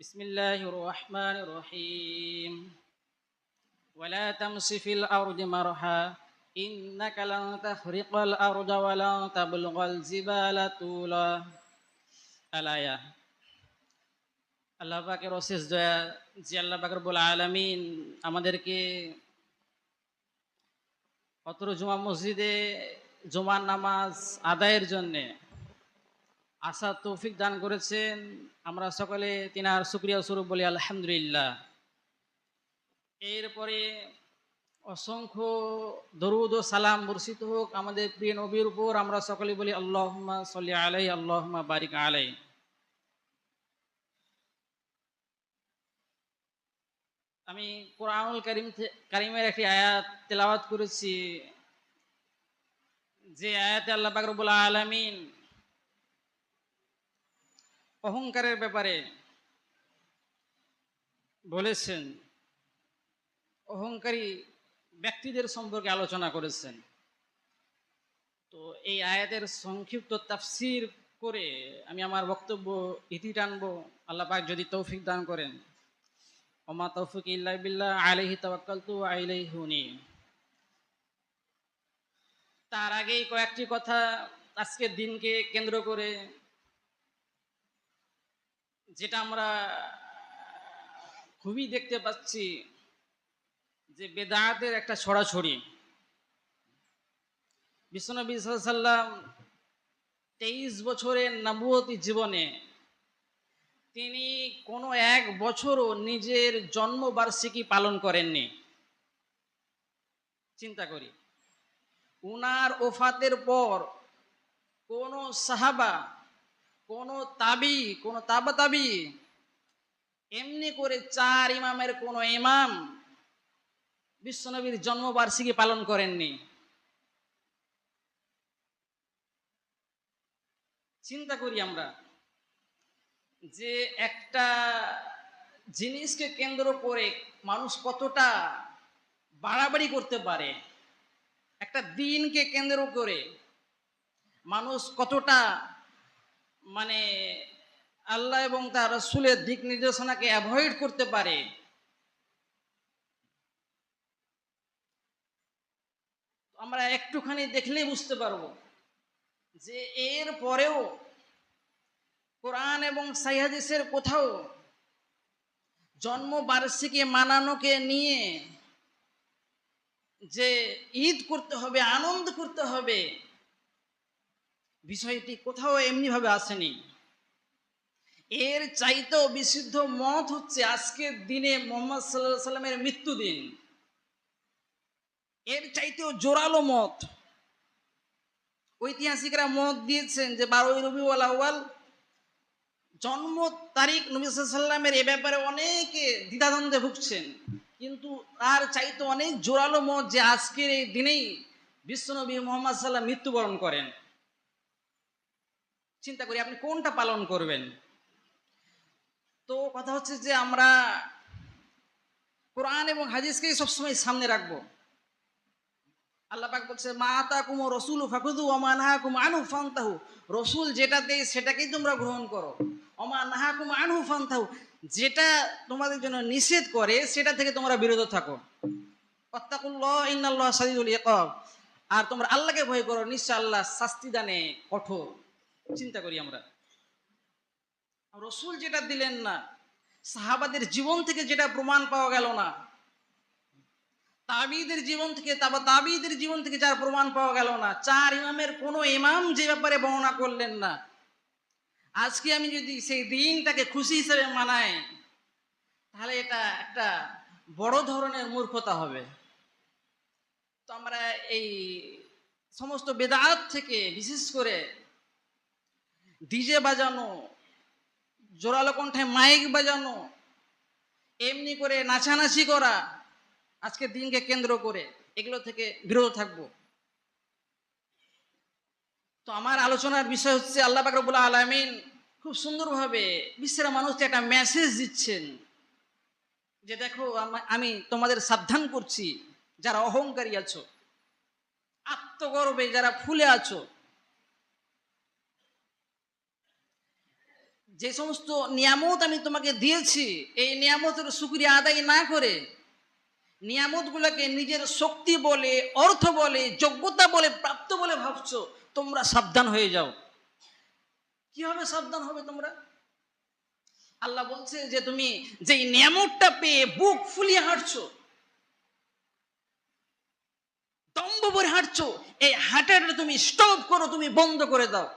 بسم الله الرحمن الرحيم ولا تمش في الأرض مرحا إنك لن تخرق الأرض ولن تبلغ الجبال طولا الآية আল্লাহ পাকের অশেষ দয়া যে আল্লাহ পাকের বলে আলামিন আমাদেরকে অতর জুমা মসজিদে জুমার নামাজ আদায়ের জন্যে আশা তৌফিক দান করেছেন। আমরা সকলে তিনার শুক্রিয়া স্বরূপ বলি আলহামদুলিল্লাহ। এরপরে অসংখ্য দরুদ ও সালাম বর্ষিত হোক আমাদের প্রিয় নবীর উপর। আমরা সকলে বলি আল্লাহমা সাল্লি আলাই আল্লাহমা বারিক আলাই। আমি কোরআনুল করিম কারিমের একটি আয়াত তেলাওয়াত করেছি। যে আয়াতে আল্লাহ পাক রব্বুল আলামিন অহংকারের ব্যাপারে বলেছেন, অহংকারী ব্যক্তিদের সম্পর্কে আলোচনা করেছেন। তো এই আয়াতের সংক্ষিপ্ত তাফসির করে আমি আমার বক্তব্য ইতি টানবো। আল্লাহ পাক যদি তৌফিক দান করেন। ওমা তৌফিক ইল্লা বিল্লাহ, আলাইহি তাওয়াক্কালতু ওয়া ইলাইহি উনীব। তার আগেই কয়েকটি কথা আজকের দিনকে কেন্দ্র করে যেটা আমরা খুবই দেখতে পাচ্ছি যে বেদায়াতের একটা ছড়াছড়ি বিশ্বনবী সাল্লাম তেইশ বছরের নবুয়তি জীবনে তিনি কোনো এক বছরও নিজের জন্মবার্ষিকী পালন করেননি। চিন্তা করি। উনার ওফাতের পর কোন সাহাবা কোন তাবি, কোন তাবা তাবি, এমনি করে চার ইমামের কোন ইমাম বিশ্বনবীর জন্মবার্ষিকী পালন করেননি। চিন্তা করি আমরা যে একটা জিনিসকে কেন্দ্র করে মানুষ কতটা বাড়াবাড়ি করতে পারে, একটা দিনকে কেন্দ্র করে মানুষ কতটা মানে আল্লাহ এবং তার রসুলের দিক নির্দেশনাকে অ্যাভয়েড করতে পারে। আমরা একটুখানি দেখলেই বুঝতে পারব যে এর পরেও কোরআন এবং সাইহাদিসের কোথাও জন্মবার্ষিকী মানানোকে নিয়ে যে ঈদ করতে হবে, আনন্দ করতে হবে বিষয়টি কোথাও এমনিভাবে আসেনি। এর চাইতেও বিশুদ্ধ মত হচ্ছে আজকের দিনে মোহাম্মদ সাল্লাহ সাল্লামের মৃত্যু দিন এর চাইতেও জোরালো মত। ঐতিহাসিকরা মত দিয়েছেন যে বারোই রবিউল আউয়াল জন্ম তারিখ নবী সাল্লামের এ ব্যাপারে অনেকে দ্বিধাদ্বন্দ্বে ভুগছেন। কিন্তু তার চাইতে অনেক জোরালো মত যে আজকের এই দিনেই বিশ্বনবী মোহাম্মদ সাল্লাহ মৃত্যুবরণ করেন। চিন্তা করি আপনি কোনটা পালন করবেন? তো কথা হচ্ছে যে আমরা কোরআন এবং হাদিসকেই সবসময় সামনে রাখব। আল্লাহ পাক বলছে, মা তাকুম রসুল ফাকুদু ওমা নাহাকুম আনহু ফান্তাহু। রসুল যেটা দেয় সেটাকেই তোমরা গ্রহণ করো। অমা নাহাকুম আনহু ফান্তাহু। যেটা তোমাদের জন্য নিষেধ করে, সেটা থেকে তোমরা বিরত থাকো। আর তোমরা আল্লাহকে ভয় করো, নিশ্চয় আল্লাহ শাস্তি দানে কঠোর। চিন্তা করি আমরা। রসুল যেটা দিলেন না, সাহাবাদের জীবন থেকে যেটা প্রমাণ পাওয়া গেল না, তাবিদের জীবন থেকে, তাবা তাবিদের জীবন থেকে যার প্রমাণ পাওয়া গেল না, চার ইমামের কোনো ইমাম যে ব্যাপারে বর্ণনা করলেন না। আজকে আমি যদি সেই দিনটাকে খুশি হিসেবে মানাই, তাহলে এটা একটা বড় ধরনের মূর্খতা হবে। তো আমরা এই সমস্ত বেদাত থেকে, বিশেষ করে ডিজে বাজানো, জোরালো কণ্ঠে মাইক বাজানো, এমনি করে নাচানাচি করা, আজকে দিনকে কেন্দ্র করে এগুলো থেকে বিরত থাকব। তো আমার আলোচনার বিষয় হচ্ছে আল্লাহ বাকরবুল্লাহ আলমিন খুব সুন্দরভাবে বিশ্বের মানুষকে একটা মেসেজ দিচ্ছেন যে দেখো আমি তোমাদের সাবধান করছি, যারা অহংকারী আছো, আত্মগর্বে যারা ফুলে আছো যে সমস্ত নিয়ামত আমি তোমাকে দিয়েছি, এই নিয়ামতের সুক্রিয়া আদায় না করে, নিয়ামতগুলোকে নিজের শক্তি বলে, অর্থ বলে, যোগ্যতা বলে, প্রাপ্ত বলে ভাবছ, তোমরা সাবধান হয়ে যাও। কীভাবে সাবধান হবে তোমরা? আল্লাহ বলছে যে তুমি যেই নিয়ামতটা পেয়ে বুক ফুলিয়ে হাঁটছো, দম্ভ করে হাঁটছো, এই হাঁটাটা তুমি স্টপ করো, তুমি বন্ধ করে দাও।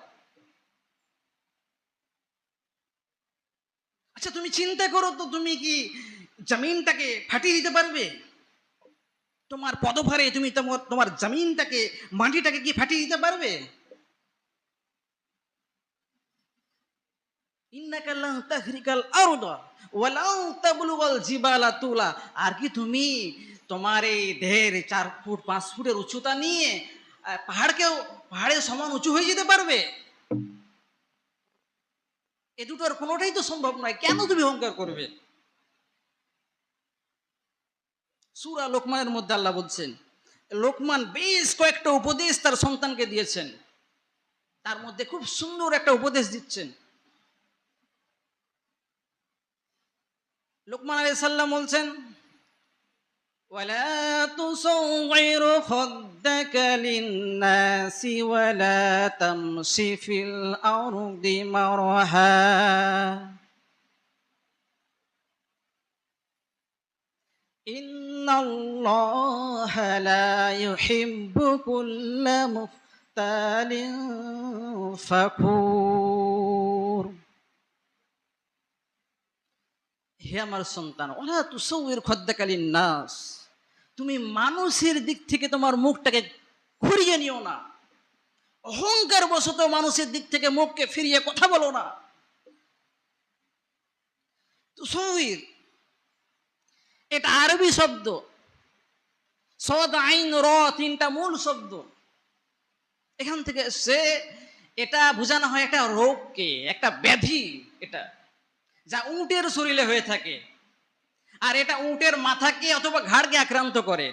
আচ্ছা তুমি চিন্তা করো তো, তুমি কি জমিনটাকে ফাটিয়ে দিতে পারবে? তোমার পদভারে তুমি তোমার তোমার জমিনটাকে, মাটিটাকে কি ফাটিয়ে দিতে পারবে? আর কি তুমি তোমার এই দেহের চার ফুট, পাঁচ ফুটের উচ্চতা নিয়ে পাহাড়কেও পাহাড়ের সমান উঁচু হয়ে যেতে পারবে? এ দুটোর কোনোটাই তো সম্ভব নয়। কেন তুমি অহংকার করবে? সুরা লোকমানের মধ্যে আল্লাহ বলছেন, লোকমান বেশ কয়েকটা উপদেশ তার সন্তানকে দিয়েছেন। তার মধ্যে খুব সুন্দর একটা উপদেশ দিচ্ছেন। লোকমান আলী সাল্লাম বলছেন ولا تصغر خدك للناس ولا تمش في الأرض مرحا إن الله لا يحب كل مختال فخور হে আমার সন্তান ওলা তুসৌর খদ্দাকালীন নাস তুমি মানুষের দিক থেকে তোমার মুখটাকে ঘুরিয়ে নিও না। অহংকার বশত মানুষের দিক থেকে মুখকে ফিরিয়ে কথা বলো না। তুসৌর এটা আরবি শব্দ। সদ আইন র তিনটা মূল শব্দ। এখান থেকে সে এটা বোঝানো হয় একটা রোগকে, একটা ব্যাধি এটা, যা উটের শরীরে হয়ে থাকে। আর এটা উটের মাথাকে অথবা ঘাড়কে আক্রান্ত করে।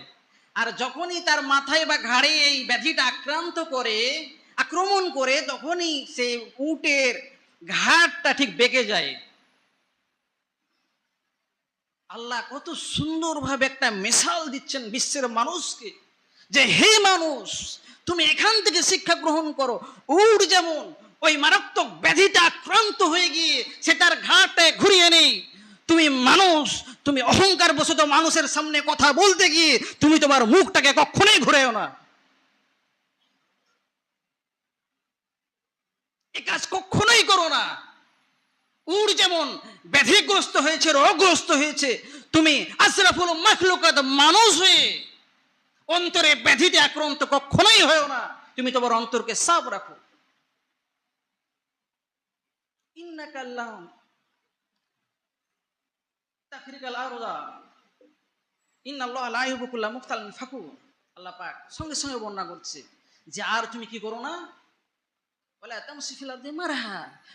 আর যখনই তার মাথায় বা ঘাড়ে এই ব্যাধিটা আক্রান্ত করে, আক্রমণ করে, তখনই সে উটের ঘাটটা ঠিক বেঁকে যায়। আল্লাহ কত সুন্দরভাবে একটা মিশাল দিচ্ছেন বিশ্বের মানুষকে যে, হে মানুষ, তুমি এখান থেকে শিক্ষা গ্রহণ করো। উট যেমন ওই মারাত্মক ব্যাধিটা আক্রান্ত হয়ে গিয়ে সে তার ঘাটে ঘুরিয়ে নেই তুমি মানুষ, তুমি অহংকার বশত মানুষের সামনে কথা বলতে গিয়ে তুমি তোমার মুখটাকে কখনোই ঘুরেও না। কাজ কখনোই করো না। উড় যেমন ব্যাধিগ্রস্ত হয়েছে, রোগগ্রস্ত হয়েছে, তুমি আশরাফুল মাখলুকাত মানুষ হয়ে অন্তরে ব্যাধিতে আক্রান্ত কখনোই হয়েও না। তুমি তোমার অন্তরকে সাফ রাখো। ইন্নাকাল্লাম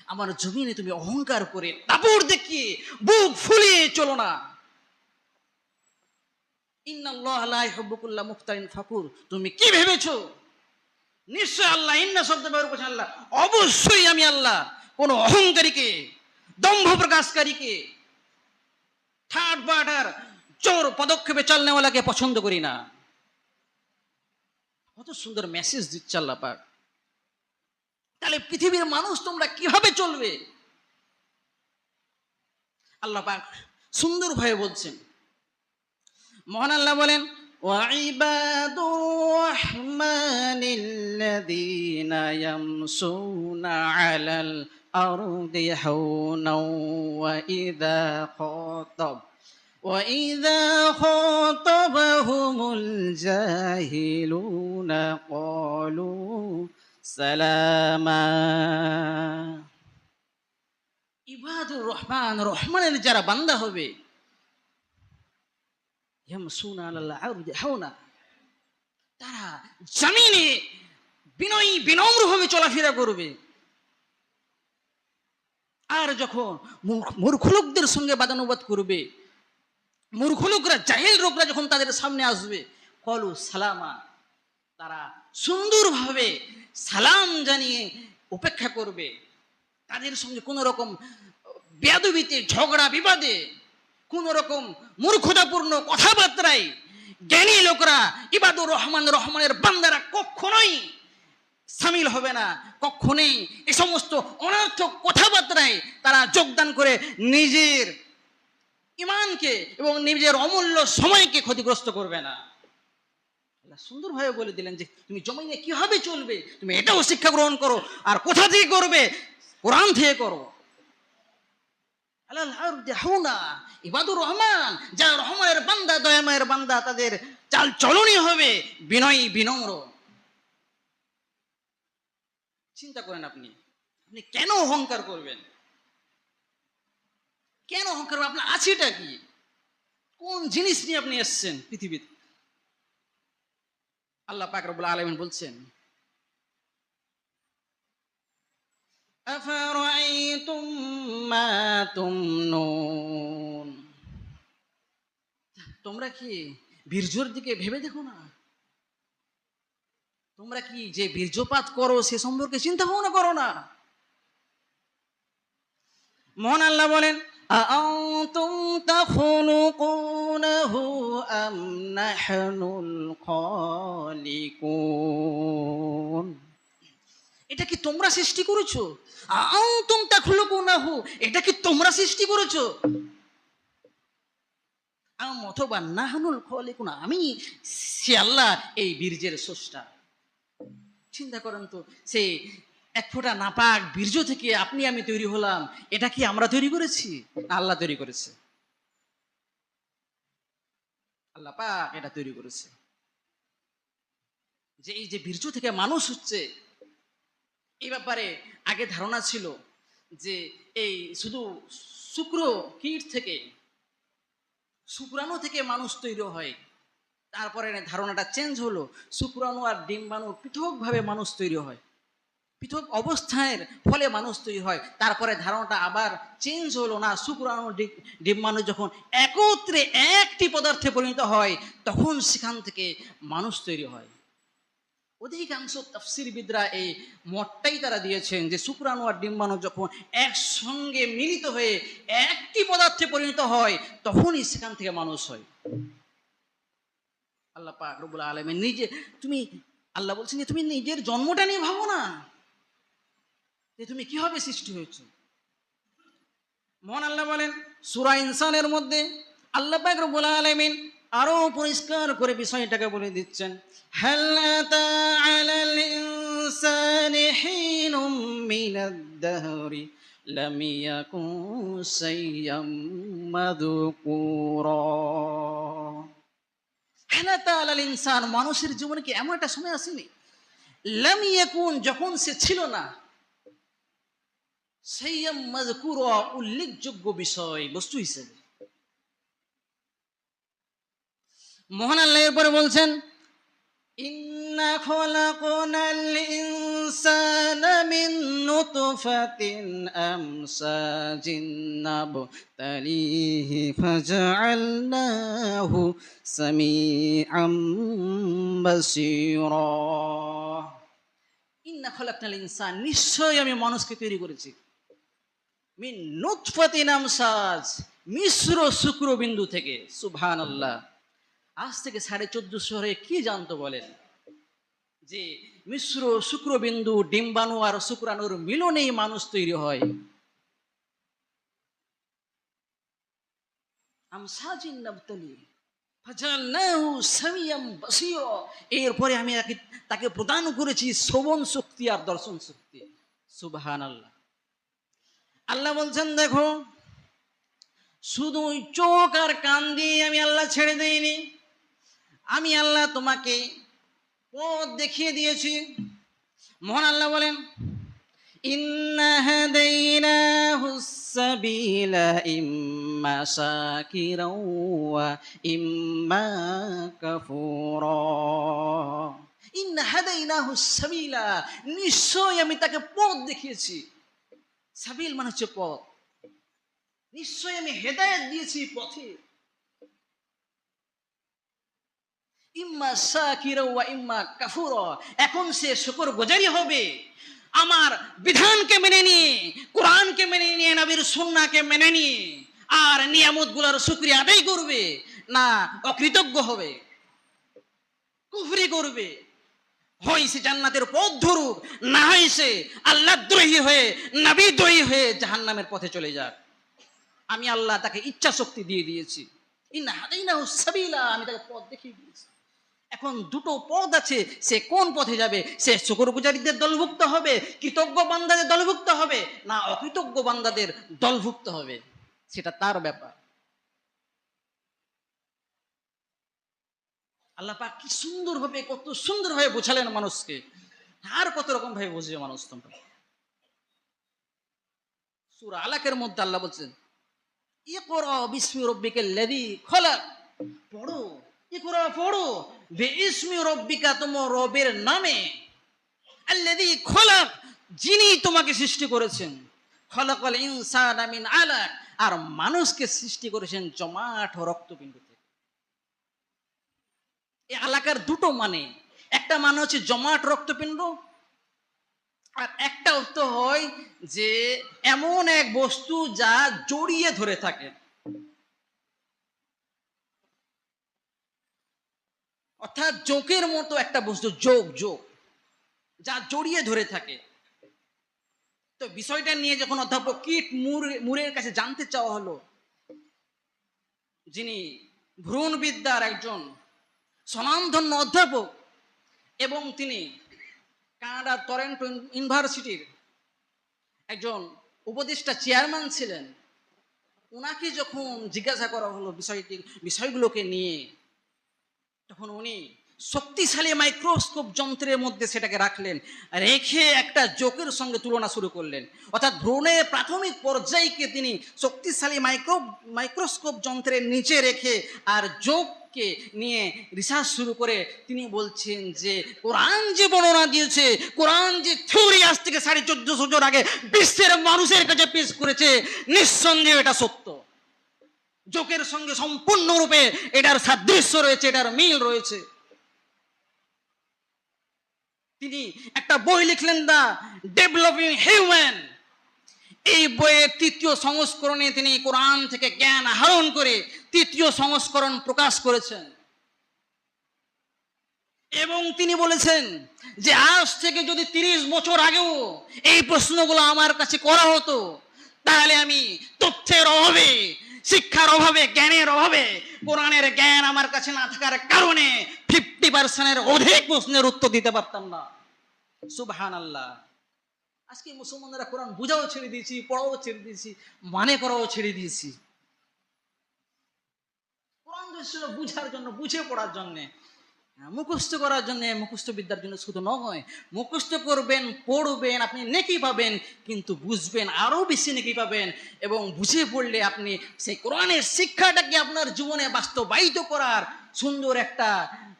আমার জমিনে তুমি অহংকার করে দাপড় দেখিয়ে বুক ফুলিয়ে চলো না। ইন্নাল্লাহ মুখতালিন ফাকুর। তুমি কি ভেবেছো? নিশ্চয় আল্লাহ, ইন্না শব্দ ব্যবহার করছেন আল্লাহ। অবশ্যই আমি আল্লাহ। কোন অহংকারীকে, দম্ভ প্রকাশকারীকে ঠাট বাটার চোর পদক্ষেপে চালনেওয়ালাকে পছন্দ করি না কত সুন্দর মেসেজ দিচ্ছে আল্লাহ পাক তাহলে পৃথিবীর মানুষ তোমরা কিভাবে চলবে আল্লাহ পাক সুন্দরভাবে বলছেন মহান আল্লাহ বলেন وعباد الرحمن الذين يمشون على الأرض هونا وإذا خاطب وإذا خاطبهم الجاهلون قالوا سلاما ইবাদুর রহমান রহমানের যারা বান্দা হবে ইয়ামসুনা আলাল আরদি হাওনা তারা জমিনে বিনয়ী বিনম্রভাবে চলাফেরা করবে আর যখন মূর্খ- লোকদের সঙ্গে বাদানুবাদ করবে মূর্খ লোকরা জাহেল লোকরা যখন তাদের সামনে আসবে, কলু সালামা, তারা সুন্দরভাবে সালাম জানিয়ে উপেক্ষা করবে। তাদের সঙ্গে কোনো রকম বেদবিতে ঝগড়া, বিবাদে, কোন রকম মূর্খতাপূর্ণ কথাবার্তায় জ্ঞানী লোকরা ইবাদুর রহমান রহমানের বান্দারা কখনোই সামিল হবে না। কখনোই এই সমস্ত অনর্থক কথাবার্তায় তারা যোগদান করে নিজের ইমানকে এবং নিজের অমূল্য সময়কে ক্ষতিগ্রস্ত করবে না। সুন্দরভাবে বলে দিলেন যে, তুমি জমিনে কীভাবে চলবে? তুমি এটাও শিক্ষা গ্রহণ করো। আর কোথা থেকে করবে? কোরআন থেকে করো। ইবাদুর রহমান, যারা রহমানের বান্দা, দয়াময়ের বান্দা, তাদের চাল চলনই হবে বিনয়ী বিনম্র। চিন্তা করেন আপনি আপনি কেন অহংকার করবেন কেন অহংকার করবেন? আপনার আছেটা কি কোন জিনিস নিয়ে আপনি এসছেন পৃথিবীতে আল্লাহ পাক রব্বুল আলামিন বলছেন أفرأيتم ما تمنون তোমরা কি বীর্যর দিকে ভেবে দেখো না তোমরা কি যে বীর্যপাত করো সে সম্পর্কে চিন্তা ভাবনা করো না মহান আল্লাহ বলেন أأنتم تخلقونه أم نحن الخالقون এটা কি তোমরা সৃষ্টি করেছো আউতুম তাখলুকুনাহু এটা কি তোমরা সৃষ্টি করেছো আম অথবা নাহনুল খলিকুন আমি সে আল্লাহ এই বীর্যের স্রষ্টা চিন্তা করেন তো সে এক ফোঁটা নাপাক বীর্য থেকে আপনি আমি তৈরি হলাম, এটা কি আমরা তৈরি করেছি? না আল্লাহ তৈরি করেছে। আল্লাহ পাক এটা তৈরি করেছে। যে এই যে বীর্য থেকে মানুষ হচ্ছে, এই ব্যাপারে আগে ধারণা ছিল যে এই শুধু শুক্র কীট থেকে, শুক্রাণু থেকে মানুষ তৈরি হয়। তারপরে ধারণাটা চেঞ্জ হলো, শুক্রাণু আর ডিম্বাণু পৃথকভাবে মানুষ তৈরি হয়। পৃথক অবস্থানের ফলে মানুষ তৈরি হয়। তারপরে ধারণাটা আবার চেঞ্জ হলো না, শুক্রাণু ডিম্বাণু যখন একত্রে একটি পদার্থে পরিণত হয়, তখন সেখান থেকে মানুষ তৈরি হয়। অধিকাংশ তাফসিরবিদরা এই মতটাই তারা দিয়েছেন যে, শুক্রাণু আর ডিম্বাণু যখন একসঙ্গে মিলিত হয়ে একটি পদার্থে পরিণত হয়, তখনই সেখান থেকে মানুষ হয়। আল্লাহ পাক রব্বুল আলমী নিজে, তুমি, আল্লাহ বলছেন যে তুমি নিজের জন্মটা নিয়ে ভাবো না। যে তুমি কীভাবে সৃষ্টি হয়েছো? মহান আল্লাহ বলেন, সুরা ইনসানের মধ্যে আল্লাহ পাক রব্বুল আলামিন আরও পরিষ্কার করে বিষয়টাকে বলে দিচ্ছেন, হাল আতা আলাল ইনসানি দাহরি ইনসান, মানুষের জীবনে কি এমন একটা সময় আসেনি? লামিয়াকুন যখন সে ছিল না, সেইয়াম মাযকুরা, উল্লেখযোগ্য বিষয়, বস্তু হিসেবে। মহান আল্লাহ এরপরে বলছেন ইন্না খলাকনাল ইনসানা মিন নুতফাতিন আমসাজিন নাবতালিহি ফাজআলনাহু সামিআম বাসীরা ইন্না খলাকনাল ইনসান নিশ্চয়ই আমি মানুষকে তৈরি করেছি। মিন নুতফাতিন আমসাজ, মিশ্র শুক্রবিন্দু থেকে। সুবহানাল্লাহ। আজ থেকে সাড়ে চোদ্দশো কি জানতো বলেন? যে মিশ্র শুক্রবিন্দু, ডিম্বাণু আর শুক্রাণুর মিলনেই মানুষ তৈরি হয়। এরপরে আমি তাকে প্রদান করেছি শ্রবণ শক্তি আর দর্শন শক্তি। সুবহানাল্লাহ। আল্লাহ আল্লাহ বলছেন, দেখো, শুধু চোখ আর কান দিয়ে আমি আল্লাহ ছেড়ে দেইনি। আমি আল্লাহ তোমাকে পথ দেখিয়ে দিয়েছি। মহান আল্লাহ বলেন নিশ্চয় আমি তাকে পথ দেখিয়েছি। সাবিল মানে হচ্ছে পথ। নিশ্চয় আমি হেদায়ত দিয়েছি পথে। ইম্মা শাকিরা ওয়া ইম্মা কাফুরা এখন সে শুকর গুজারি হবে। আমার বিধানকে মেনে নিয়ে কোরআনকে মেনে নিয়ে নবীর সুন্নাহকে মেনে নিয়ে আর নিয়ামতগুলোর শুকরিয়া আদায় করবে না অকৃতজ্ঞ হবে। কুফরি করবে। হয় সে জান্নাতের পথ ধরুক, না হয় আল্লাহ দ্রোহী হয়ে, নবী দ্রোহী হয়ে জাহান্নামের পথে চলে যাক। আমি আল্লাহ তাকে ইচ্ছা শক্তি দিয়ে দিয়েছি। ইন্না হাদাইনাহু সাবিলা, আমি তাকে পথ দেখিয়ে দিয়েছি। এখন দুটো পথ আছে, সে কোন পথে যাবে? সে শুকরগুজারীদের দলভুক্ত হবে কৃতজ্ঞ বান্দাদের দলভুক্ত হবে, না অকৃতজ্ঞ বান্দাদের দলভুক্ত হবে? সেটা তার ব্যাপার। আল্লাহ পাক কি সুন্দর ভাবে কত সুন্দর ভাবে বোঝালেন মানুষকে। আর কত রকম ভাবে বুঝবে মানুষ তোমরা? সুর আলাকের মধ্যে আল্লাহ বলছেন, ইকরা বিসমি রব্বিকাল লাযী খোলা পড়ো। ইকরা পড়ো। বিসমি রব্বিকা তোমার রবের নামে। আল্লাযী খলাক, যিনি তোমাকে সৃষ্টি করেছেন। খলাকাল ইনসানা মিন আলাক, আর মানুষকে সৃষ্টি করেছেন জমাট রক্তপিণ্ড থেকে। এই এলাকার দুটো মানে একটা মানে হচ্ছে জমাট রক্তপিণ্ড, আর একটা অর্থ হয় যে, এমন এক বস্তু যা জড়িয়ে ধরে থাকে। অর্থাৎ জোকের মতো একটা বস্তু যোগ যোগ যা জড়িয়ে ধরে থাকে। তো বিষয়টা নিয়ে যখন অধ্যাপক কিট মুর, মুরের কাছে জানতে চাওয়া হলো, যিনি ভ্রূণ বিদ্যার একজন স্বনামধন্য অধ্যাপক এবং তিনি কানাডার টরেন্টো ইউনিভার্সিটির একজন উপদেষ্টা চেয়ারম্যান ছিলেন ওনাকে যখন জিজ্ঞাসা করা হলো বিষয়টি, বিষয়গুলোকে নিয়ে তখন উনি শক্তিশালী মাইক্রোস্কোপ যন্ত্রের মধ্যে সেটাকে রাখলেন, রেখে একটা জোকের সঙ্গে তুলনা শুরু করলেন। অর্থাৎ ভ্রূণের প্রাথমিক পর্যায়কে তিনি শক্তিশালী মাইক্রো মাইক্রোস্কোপ যন্ত্রের নিচে রেখে আর যোগকে নিয়ে রিসার্চ শুরু করে তিনি বলছেন যে, কোরআন যে বর্ণনা দিয়েছে, কোরআন যে থিওরি আজ থেকে সাড়ে চোদ্দশো বছর আগে বিশ্বের মানুষের কাছে পেশ করেছে, নিঃসন্দেহে এটা সত্য। যোগের সঙ্গে সম্পূর্ণরূপে এটার সাদৃশ্য রয়েছে, এটার মিল রয়েছে। তিনি একটা বই লিখলেন দা ডেভেলপিং হিউম্যান এই বইয়ের তৃতীয় সংস্করণে তিনি কোরআন থেকে জ্ঞান আহরণ করে তৃতীয় সংস্করণ প্রকাশ করেছেন। এবং তিনি বলেছেন যে, আজ থেকে যদি তিরিশ বছর আগেও এই প্রশ্নগুলো আমার কাছে করা হতো, তাহলে আমি তথ্যের অভাবে শিক্ষার অভাবে, জ্ঞানের অভাবে, কোরআনের জ্ঞান আমার কাছে না থাকার কারণে ফিফটি পার্সেন্টের অধিক প্রশ্নের উত্তর দিতে পারতাম না। সুবহান আল্লাহ আজকে মুসলমানরা কোরআন বুঝাও ছেড়ে দিয়েছি, পড়াও ছেড়ে দিয়েছি মানে করাও ছেড়ে দিয়েছি। কোরআন বুঝার জন্য, বুঝে পড়ার জন্যে মুখস্থ করার জন্য, মুখস্থ বিদ্যার জন্য শুধু নয়, মুখস্থ করবেন, পড়বেন, আপনি নেকি পাবেন, কিন্তু বুঝবেন, আরও বেশি নেকি পাবেন, এবং বুঝে পড়লে আপনি সেই কোরআনের শিক্ষাটাকে আপনার জীবনে বাস্তবায়িত করার সুন্দর একটা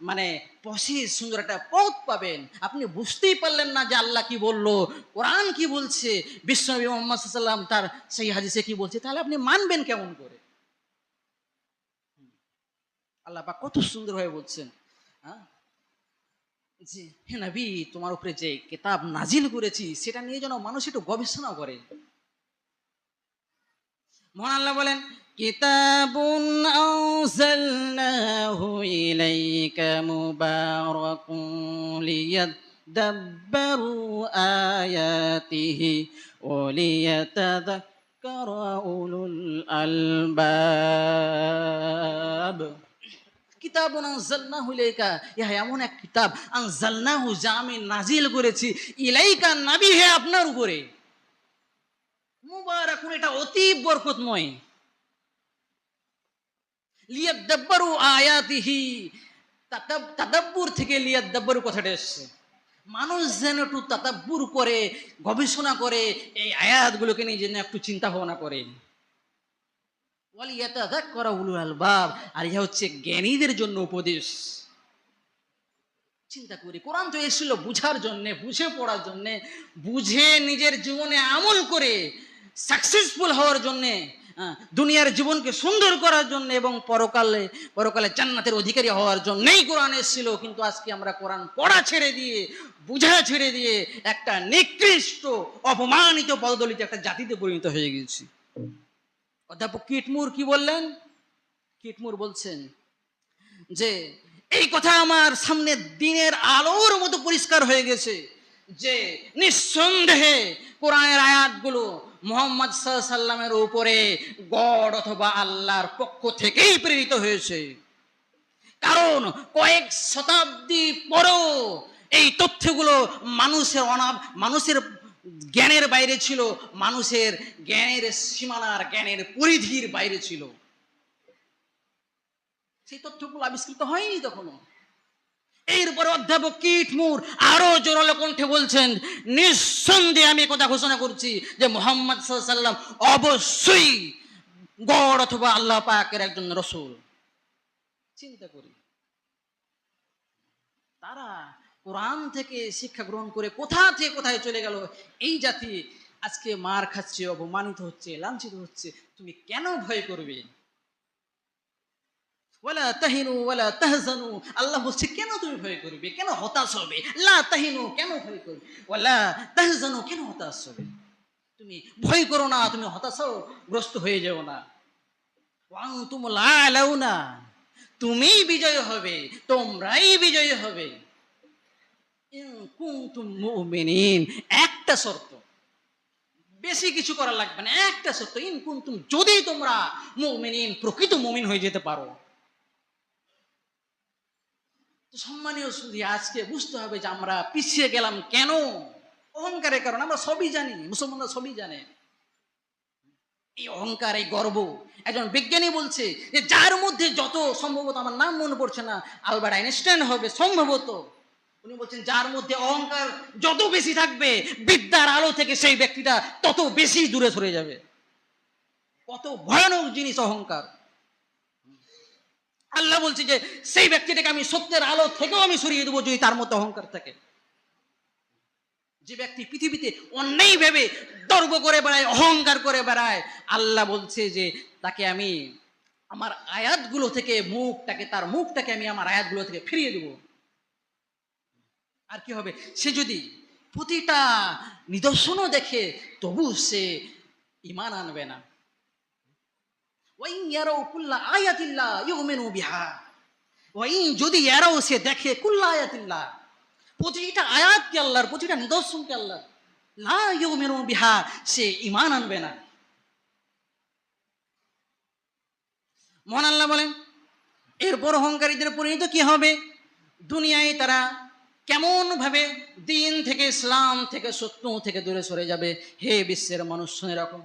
মানে প্রসেস সুন্দর একটা পথ পাবেন। আপনি বুঝতেই পারলেন না যে আল্লাহ কি বলল, কোরআন কি বলছে, বিশ্বনবী মোহাম্মদ সাল্লাম তার সেই হাদিসে কি বলছে, তাহলে আপনি মানবেন কেমন করে? আল্লাহ পাক কত সুন্দরভাবে বলছেন। হ্যাঁ যে, হে নবী, তোমার উপরে যে কিতাব নাজিল করেছি, সেটা নিয়ে যেন মানুষ একটু গবেষণা করে। মহান আল্লাহ বলেন, কিতাবুন আনজালনাহু ইলাইকা মুবারাকুন লিয়াদাব্বারু আয়াতিহি ওয়া লিয়াতাযাক্কারা উলুল কিতাব আনজালনাহু ইলাইকা। ইহা এমন এক কিতাব, আনজালনাহু যা আমি নাজিল করেছি, ইলাইকা নবী হে আপনার উপরে। মুবারাকুন, এটা অতি বরকতময়। লিয়াদাব্বারু আয়াতিহি তাদাব্বুর থেকে লিয়াদাব্বারু কথাটা এসছে। মানুষ যেন একটু তাতাব্বুর করে, গবেষণা করে, এই আয়াতগুলোকে নিয়ে যেন একটু চিন্তা ভাবনা করে। আর ইহা হচ্ছে জ্ঞানীদের জন্য উপদেশ। চিন্তা করি, কোরআন তো এসেছিল বুঝার জন্য, বুঝে পড়ার জন্য, বুঝে নিজের জীবনে আমল করে সাকসেসফুল হওয়ার জন্য দুনিয়ার জীবনকে সুন্দর করার জন্য এবং পরকালে পরকালে জান্নাতের অধিকারী হওয়ার জন্যই কোরআন এসেছিল। কিন্তু আজকে আমরা কোরআন পড়া ছেড়ে দিয়ে, বুঝা ছেড়ে দিয়ে একটা নিকৃষ্ট, অপমানিত পদদলিত একটা জাতিতে পরিণত হয়ে গেছি অধ্যাপক কিটমুর কি বললেন? কিটমুর বলছেন যে, এই কথা আমার সামনে দিনের আলোর মতো পরিষ্কার হয়ে গেছে যে, নিঃসন্দেহে কোরআনের আয়াতগুলো মোহাম্মদ সাল্লামের উপরে গড অথবা আল্লাহর পক্ষ থেকেই প্রেরিত হয়েছে। কারণ কয়েক শতাব্দী পরও এই তথ্যগুলো মানুষের অনাব মানুষের জ্ঞানের বাইরে ছিল, মানুষের জ্ঞানের সীমানার জ্ঞানের পরিধির বাইরে ছিল। সেই তথ্যগুলো আবিষ্কৃত হয়নি তখনও। এরপর অধ্যাপক কিটমুর আরও জোরালো কণ্ঠে বলছেন, নিঃসন্দেহে আমি কথা ঘোষণা করছি যে মোহাম্মদ সাল্লাম অবশ্যই গড় অথবা আল্লাহ পাকের একজন রসুল। চিন্তা করি, তারা কোরআন থেকে শিক্ষা গ্রহণ করে কোথা থেকে কোথায় চলে গেল? এই জাতি আজকে মার খাচ্ছে, অপমানিত হচ্ছে, লাঞ্ছিত হচ্ছে। তুমি কেন ভয় করবে? ওয়ালা তাহিনু, ওয়ালা তাহজানু। আল্লাহ বলছে, কেন তুমি ভয় করবে? কেন হতাশ হবে? লা তাহিনু, কেন ভয় করবে? ওয়ালা তাহজানু, কেন হতাশ হবে? তুমি ভয় করো না, তুমি হতাশও গ্রস্ত হয়ে যাও না। ওয়াং তুম বিজয় হবে, তোমরাই বিজয় হবে। একটা শর্ত। বেশি কিছু করা লাগবে না, একটা শর্ত, ইন কুনতুম, যদি তোমরা মুমিনিন, প্রকৃত মুমিন হয়ে যেতে পারো। সম্মানীয় শুধু আজকে বুঝতে হবে যে আমরা পিছিয়ে গেলাম কেন? অহংকারের কারণ, আমরা সবই জানি, মুসলমানরা সবই জানে। এই অহংকার, এই গর্ব, একজন বিজ্ঞানী বলছে যে যার মধ্যে যত সম্ভবত, আমার নাম মনে পড়ছে না, আলবার্ট আইনস্টাইন হবে সম্ভবত। উনি বলছেন, যার মধ্যে অহংকার যত বেশি থাকবে, বিদ্যার আলো থেকে সেই ব্যক্তিটা তত বেশি দূরে সরে যাবে। কত ভয়ানক জিনিস অহংকার। আল্লাহ বলছে যে, সেই ব্যক্তিটাকে আমি সত্যের আলো থেকেও আমি সরিয়ে দেবো যদি তার মতো অহংকার থাকে। যে ব্যক্তি পৃথিবীতে অন্যায় ভেবে দর্ব করে বেড়ায়, অহংকার করে বেড়ায়, আল্লাহ বলছে যে, তাকে আমি আমার আয়াতগুলো থেকে মুখটাকে, তার মুখটাকে আমি আমার আয়াতগুলো থেকে ফিরিয়ে দেব। আর কি হবে? সে যদি প্রতিটা নিদর্শনও দেখে, তবু সে ইমান আনবে না। যদি এরাও সে দেখে, কুল্লা আয়াতিল্লাহ প্রতিটা আয়াতকে আল্লাহর, প্রতিটা নিদর্শনকে আল্লাহ লা ইউমিনু বিহা, সে ঈমান আনবে না। মহান আল্লাহ বলেন, এরপর অহংকারীদের পরিণত কি হবে? দুনিয়ায় তারা কেমনভাবে দিন থেকে ইসলাম থেকে সত্য থেকে দূরে সরে যাবে? হে বিশ্বের মানুষ, শুনে রাখো।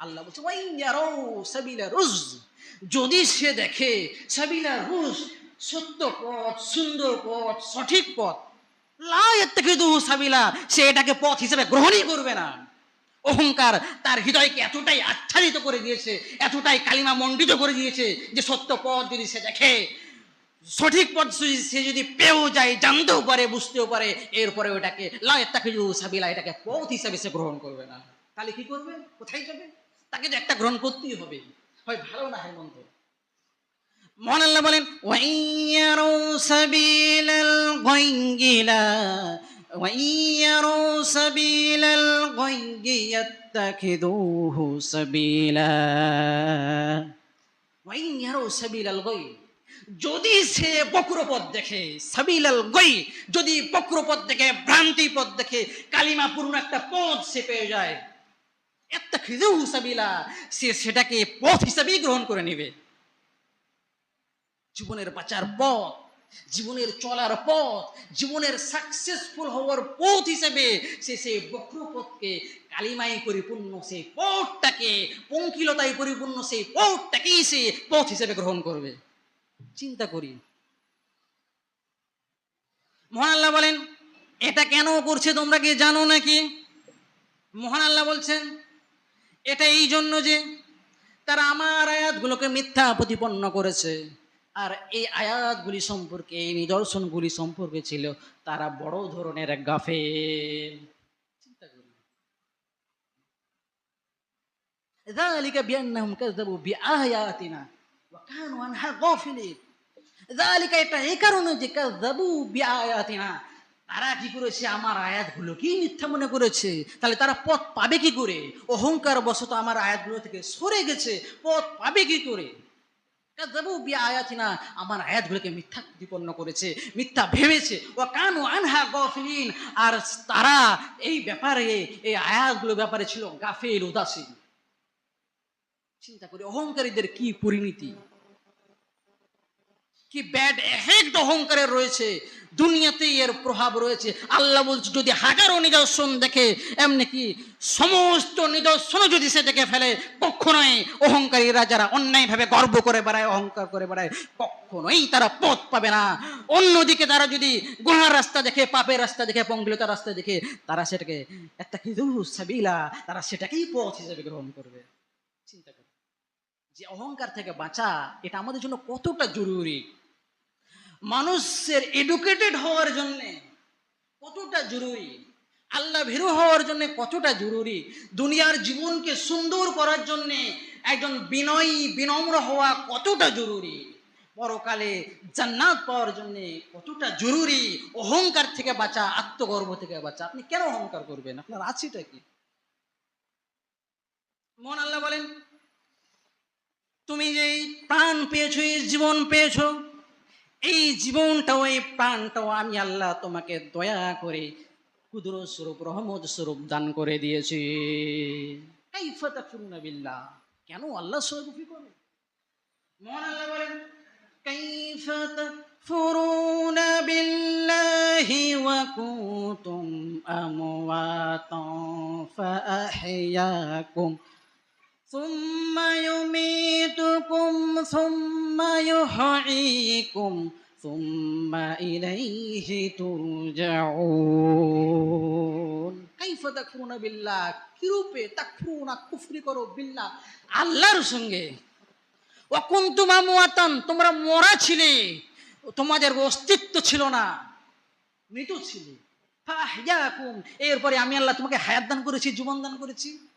আল্লাহ বলছে যদি সে দেখে সাবিলা রুজ সত্য পথ, সুন্দর পথ, সঠিক পথ, লা সাবিলা, সে এটাকে পথ হিসেবে গ্রহণই করবে না। অহংকার তার হৃদয়কে এতটাই আচ্ছাদিত করে দিয়েছে, এতটাই কালিমা মণ্ডিত করে দিয়েছে যে সত্য পথ যদি সে দেখে, সঠিক পথ সে যদি পেয়েও যায়, জানতেও পারে, বুঝতেও পারে এরপরে ওটাকে লাকে সাবিলা, এটাকে পথ হিসাবে সে গ্রহণ করবে না। তাহলে কি করবে? কোথায় যাবে? তাকে তো একটা গ্রহণ করতেই হবে। হয় ভালো না হয় মন্দ? মহান আল্লাহ বলেন, ওয়াইয়ারু সাবিলাল গায়িলা ওয়াইয়ারু সাবিলাল গায়ি ইয়াত্তাখিদুহু সাবিলা ওয়াইয়ারু সাবিলাল গায়ি যদি সে বক্রপথ দেখে সাবিলাল গই যদি বক্রপথ দেখে ভ্রান্তি পথ দেখে, কালিমা পূর্ণ একটা পথ সে পেয়ে যায় একটা খিজু সাবিলা সে সেটাকে পথ হিসাবেই গ্রহণ করে নেবে। জীবনের বাঁচার পথ জীবনের চলার পথ, জীবনের সাকসেসফুল হওয়ার পথ হিসেবে সে সেই বক্রপথকে কালিমায় পরিপূর্ণ সেই পথটাকে, পঙ্কিলতায় পরিপূর্ণ সেই পথটাকেই সে পথ হিসেবে গ্রহণ করবে। চিন্তা করি। মহান আল্লাহ বলেন, এটা কেন করছে তোমরা কি জানো নাকি? মহান আল্লাহ বলছেন, এটা এই জন্য যে তারা আমার আয়াতগুলোকে মিথ্যা প্রতিপন্ন করেছে। আর এই আয়াতগুলি সম্পর্কে এই নিদর্শনগুলি সম্পর্কে ছিল তারা বড় ধরনের গাফেল চিন্তা করুন ذلك بأنهم كذبوا بآياتنا وكانوا عنها غافلين ذلك এটা এই কারণে যে কাযাবু বিআয়াতিনা তারা কি করেছে আমার আয়াতগুলো কি মিথ্যা মনে করেছে তাহলে তারা পথ পাবে কি করে অহংকার বশত আমার আয়াতগুলো থেকে সরে গেছে পথ পাবে কি করে কাযাবু বিআয়াতিনা, আমার আয়াতগুলোকে মিথ্যা প্রতিপন্ন করেছে, মিথ্যা ভেবেছে। ও কানু আনহা গফিলিন, আর তারা এই ব্যাপারে, এই আয়াতগুলো ব্যাপারে ছিল গাফিল, উদাসীন। চিন্তা করি, অহংকারীদের কি পরিণতি? কি ব্যাড এফেক্ট অহংকারের রয়েছে? দুনিয়াতেই এর প্রভাব রয়েছে। আল্লাহ বলছে, যদি হাজারো নিদর্শন দেখে, এমনি কি সমস্ত নিদর্শন যদি সে দেখে ফেলে, কখনোই অহংকারীরা যারা অন্যায়ভাবে গর্ব করে বেড়ায়, অহংকার করে বেড়ায়, কখনোই তারা পথ পাবে না। অন্যদিকে তারা যদি গুহার রাস্তা দেখে, পাপের রাস্তা দেখে, পঙ্গিলতার রাস্তা দেখে, তারা সেটাকে একটা কিন্তু সাবিলা তারা সেটাকেই পথ হিসেবে গ্রহণ করবে। চিন্তা করবে যে অহংকার থেকে বাঁচা, এটা আমাদের জন্য কতটা জরুরি? মানুষের এডুকেটেড হওয়ার জন্য কতটা জরুরি? আল্লাহ ভীরু হওয়ার জন্য কতটা জরুরি? দুনিয়ার জীবনকে সুন্দর করার জন্য একজন বিনয়ী, বিনম্র হওয়া কতটা জরুরি? পরকালে জান্নাত পাওয়ার জন্য কতটা জরুরি? অহংকার থেকে বাঁচা, আত্মগর্ব থেকে বাঁচা। আপনি কেন অহংকার করবেন? আপনার আছেটা কি? মন আল্লাহ বলেন, তুমি যে এই প্রাণ পেয়েছ জীবন পেয়েছ এই জীবনটাও, এই প্রাণটাও আমি আল্লাহ তোমাকে দয়া করে ক্ষুদ্র স্বরূপ, রহমত স্বরূপ দান করে দিয়েছি। বিল্লাহ। কেন আল্লাহ স্বরূপই করে মহান আল্লাহ বলেন বিল্লাহি ওয়া কুনতুম আমওয়াতান ফাআহইয়াকুম ثم يميتكم ثم يحييكم ثم إليه ترجعون كيف تكفرون بالله কিরূপে তাকফুরুনা কুফরি করো বিল্লাহ আল্লাহর সঙ্গে ওয়াকুনতুম আমওয়াতান তোমরা মরা ছিলে তোমাদের অস্তিত্ব ছিল না মৃত ছিলে ফাহইয়াকুম এরপরে আমি আল্লাহ তোমাকে হায়াত দান করেছি জীবন দান করেছি সুম্মা ইউমিতুকুম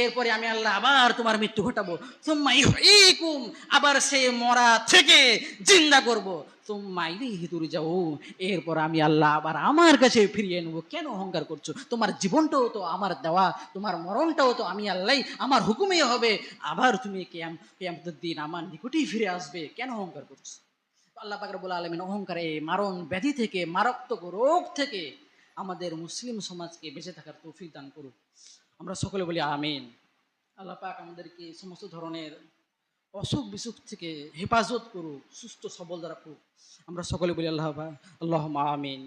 এরপরে আমি আল্লাহ আবার তোমার মৃত্যু ঘটাবো। আবার সে মরা থেকে জিন্দা করব। এরপর আমি আল্লাহ আবার আমার কাছে ফিরিয়ে নেব। কেন অহংকার করছ? তোমার জীবনটাও তো আমার দেওয়া, তোমার মরণটাও তো আমি আল্লাহ আমার হুকুমেই হবে। আবার তুমি কেয়াম, কেয়ামতের দিন আমার নিকটেই ফিরে আসবে। কেন অহংকার করছ? আল্লাহ পাকের বলে আলমিন অহংকার, মারণ ব্যাধি থেকে মারাত্মক রোগ থেকে আমাদের মুসলিম সমাজকে বেঁচে থাকার তৌফিক দান করুক। আমরা সকলে বলি আমিন। আল্লাহ পাক আমাদেরকে সমস্ত ধরনের অসুখ বিসুখ থেকে হেফাজত করুক, সুস্থ সবল রাখুক আমরা সকলে বলি আল্লাহ আল্লাহ আমিন।